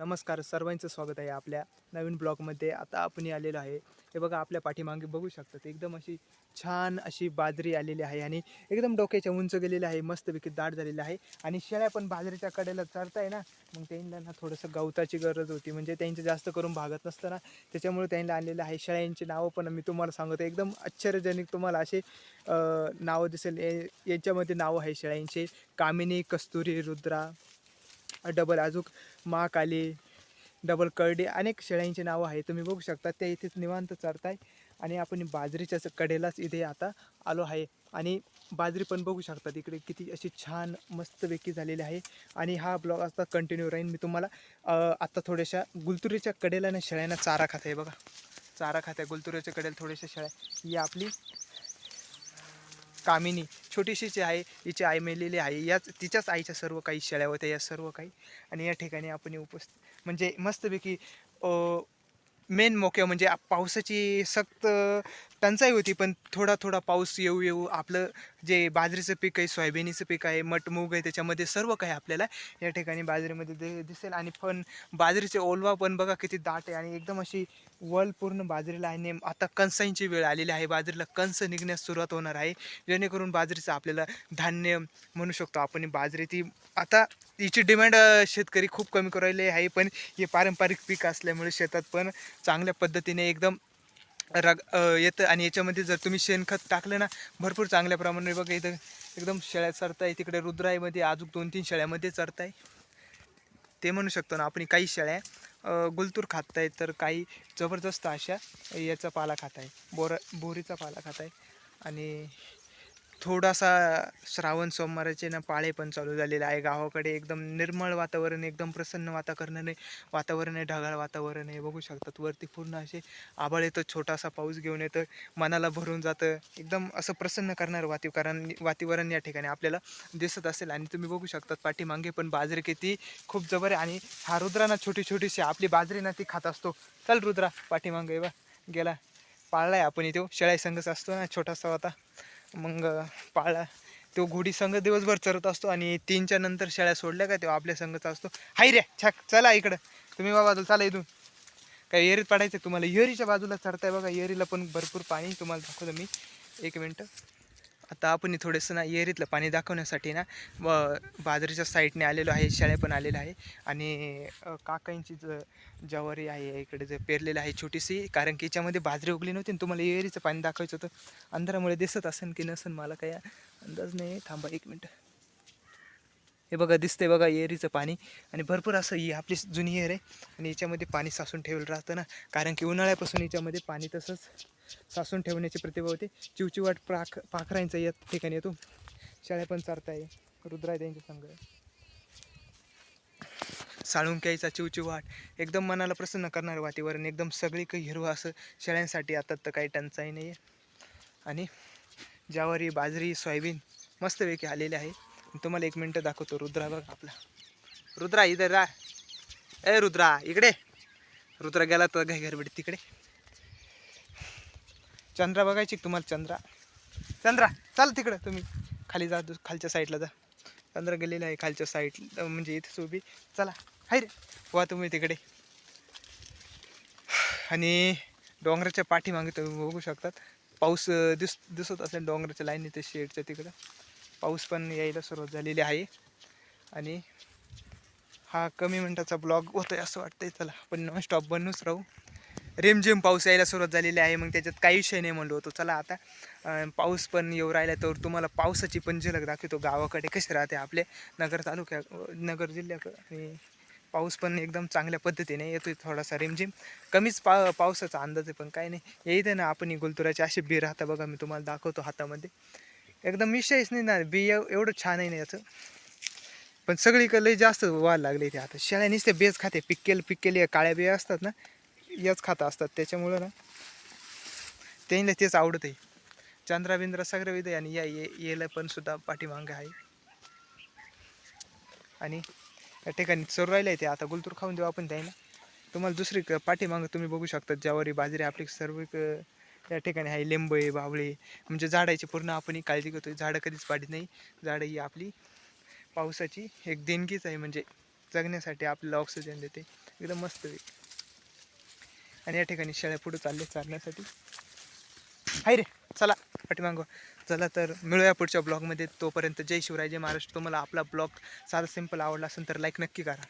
नमस्कार सर्वांचं स्वागत आहे आपल्या नवीन ब्लॉगमध्ये. आता आपण आलेलो आहे. हे बघा आपल्या पाठीमागे बघू शकतात एकदम अशी छान अशी बाजरी आलेली आहे आणि एकदम डोक्याच्या उंच गेलेली आहे मस्तपैकी दाट झालेली आहे. आणि शेळ्या पण बाजरीच्या कडेला चरताय ना मग त्यांना ना थोडंसं गवताची गरज होती. म्हणजे त्यांचं जास्त करून भागत नसतं ना त्याच्यामुळे त्यांना आणलेलं आहे. शेळ्यांची नावं पण मी तुम्हाला सांगतो एकदम आश्चर्यजनक तुम्हाला असे नावं दिसेल. यांच्यामध्ये याच्यामध्ये नावं आहे शेळ्यांचे. कामिनी कस्तुरी रुद्रा. डबल अजूक महाकाली डबल करडे अनेक शेळ्यांची नावं आहे तुम्ही बघू शकता त्या इथेच निवांत चरताय. आणि आपण बाजरीच्या कडेलाच इथे आता आलो आहे. आणि बाजरी पण बघू शकता इकडे किती अशी छान मस्तपैकी झालेली आहे. आणि हा ब्लॉग आता कंटिन्यू राहील मी तुम्हाला आत्ता थोड्याशा गुलतुरीच्या कडेला ना शेळ्यांना चारा खात आहे बघा. चारा खात आहे गुलतुरीच्या कडेला थोड्याशा शेळ्या. ही आपली कामिनी छोटीशीच आहे हिची आई मेलेली आहे याच तिच्याच आईच्या सर्व काही शेळ्या होत्या या सर्व काही. आणि या ठिकाणी आपण उपस्थित म्हणजे मस्तपैकी मेन मोक्या म्हणजे पावसाची सक्त टंचाई होती पण थोडा थोडा पाऊस येऊ येऊ आपलं जे बाजरीचं पीक आहे सोयाबीनीचं पीक आहे मट मूग आहे त्याच्यामध्ये सर्व काही आपल्याला या ठिकाणी बाजरीमध्ये दे दिसेल. आणि पण बाजरीचे ओलवा पण बघा किती दाट आहे आणि एकदम अशी वल पूर्ण बाजरीला आहे. नेम आता कणसांची वेळ आलेली आहे. बाजरीला कंस निघण्यास सुरुवात होणार आहे. जेणेकरून बाजरीचं आपल्याला धान्य म्हणू शकतो आपण. बाजरी ती आता हिची डिमांड शेतकरी खूप कमी करायला आहे पण हे पारंपरिक पीक असल्यामुळे शेतात पण चांगल्या पद्धतीने एकदम रग येतं आणि याच्यामध्ये जर तुम्ही शेणखत टाकलं ना भरपूर चांगल्या प्रमाणे बघा इथं एकदम शेळ्या चरताय तिकडे रुद्राईमध्ये अजून दोन तीन शेळ्यामध्ये चरताय. ते म्हणू शकतो ना आपण काही शेळ्या गुलतूर खात आहेत तर काही जबरदस्त अशा याचा पाला खात आहे बोर बोरीचा पाला खात आहे आणि थोडासा श्रावण सोमवाराचे ना पाळे पण चालू झालेले आहे. गावाकडे एकदम निर्मळ वातावरण एकदम प्रसन्न वातावरणाने वातावरण आहे ढगाळ वातावरण आहे बघू शकतात. वरती पूर्ण असे आभाळ येतं छोटासा पाऊस घेऊन येतं मनाला भरून जातं. एकदम असं प्रसन्न करणारं वातावरण वातावरण या ठिकाणी आपल्याला दिसत असेल. आणि तुम्ही बघू शकतात पाठीमागे पण बाजरी किती खूप जबर आहे. आणि हा रुद्रा ना छोटी छोटीशी आपली बाजरी ना ती खात असतो. चल रुद्रा पाठीमागे बा गेला. पाळलाय आपण इथे हो. शेळाई संघच असतो ना छोटासा होता. मग पाळा. तो घोडी संघ दिवसभर चरत असतो आणि तीनच्या नंतर शेळ्या सोडल्या का तेव्हा आपल्या संघचा असतो. हाय रे छाक चला इकडं. तुम्ही बाबा चला इथून. काय येरीत पडायचं तुम्हाला. येरीच्या बाजूला चढताय बघा. येरीला पण भरपूर पाणी. तुम्हाला दाखवतो मी. एक मिनटं. आता आपण थोडंसं ना येरीतलं पाणी दाखवण्यासाठी ना व बाजरीच्या साईडने आलेलो आहे शाळे पण आलेलं आहे. आणि काकांची ज ज्वारी आहे इकडे जे पेरलेलं आहे छोटीशी कारण की याच्यामध्ये बाजरी उगली नव्हती आणि तुम्हाला येरीचं पाणी दाखवायचं होतं. अंधारामुळे दिसत असेल की नसेल मला काही अंदाज नाही. थांबा एक मिनटं. हे बघा दिसतंय बघा एरीचं पाणी. आणि भरपूर असं ही आपली जुनी एर आहे. आणि याच्यामध्ये पाणी साचून ठेवलं राहतं ना. कारण की उन्हाळ्यापासून याच्यामध्ये पाणी तसंच साचून ठेवण्याची प्रतिभा होते. चिवचिवाट पाख पाखरांचा या ठिकाणी येतो. शाळ्या पण चारताय. रुद्राय त्यांच्या संघ साळुंक्याचा चिवचिवाट. एकदम मनाला प्रसन्न करणारं वातावरण. एकदम सगळीकडे हिरवं असं शेळ्यांसाठी आता तर काही टंचाई नाही आहे आणि ज्वारी बाजरी सोयाबीन मस्तपैकी आलेले आहे. तुम्हाला एक मिनटं दाखवतो. रुद्रा बघ आपला. रुद्रा इधर रा ए रुद्रा इकडे. रुद्रा गेला तर घाई गडबडीत तिकडे. चंद्रा बघायची तुम्हाला? चंद्रा. चंद्रा चाल तिकडं तुम्ही. खाली जा दु- खालच्या साईडला जा. चंद्रा गेलेला आहे खालच्या साईड म्हणजे इथेच उभी. चला हाय रे. वा तुम्ही तिकडे. आणि डोंगराच्या पाठीमागे तुम्ही बघू शकतात. पाऊस दिस दिसत असेल डोंगराच्या लाईन इथे शेडच्या तिकडं. पाऊस पण यायला सुरुवात झालेली आहे. आणि हा कमी मिनटाचा ब्लॉग होतो आहे असं वाटतंय चला. पण नॉन स्टॉप बनूच राहू. रेमझेम पाऊस यायला सुरुवात झालेली आहे. मग त्याच्यात काही विषय नाही म्हणलो होतो. चला आता पाऊस पण येऊ राहिला तर तुम्हाला पावसाची पण झलक दाखवतो. गावाकडे कसे राहते आपले नगर तालुक्या नगर जिल्ह्याकडे आणि पाऊस पण एकदम चांगल्या पद्धतीने येतोय थोडासा रिमझिम कमीच पा पावसाचा अंदाज आहे पण काही नाही. येते ना आपण गुलतुराची अशी बी राहता बघा. मी तुम्हाला दाखवतो हातामध्ये. एकदम विषयच नाही ना बी एवढं छान आहे ना याचं. पण सगळीकडे लई जास्त वाढ लागले ते आता. शेळ्या नुसते बेज खाते पिक्केल या काळ्या बिया असतात ना याच खातं असतात. त्याच्यामुळं ना त्यांना तेच आवडत आहे. चांद्रा बिंद्रा सगळं विध आणि या ये येला पण सुद्धा पाठीमागं आहे. आणि या ठिकाणी चोर आहे ते. आता गुलतूर खाऊन देऊ आपण त्याला तुम्हाला दुसरी क- पाठीमागं तुम्ही बघू शकता ज्वारी बाजरी आपली सर्व या ठिकाणी आहे लिंब आहे बावळे म्हणजे झाडाची पूर्ण आपण ही काळजी घेतो झाडं कधीच पाडत नाही. झाडं ही आपली पावसाची एक देणगीच आहे. म्हणजे जगण्यासाठी आपल्याला ऑक्सिजन देते. एकदम मस्त आहे. आणि या ठिकाणी शेळ्या पुढे चालले चालण्यासाठी. हाय रे चला पाठीमागं. चला तर मिळूया पुढच्या ब्लॉगमध्ये तोपर्यंत जय शिवराय जय महाराष्ट्र. तुम्हाला आपला ब्लॉग साधा सिंपल आवडला असेल तर लाईक नक्की करा.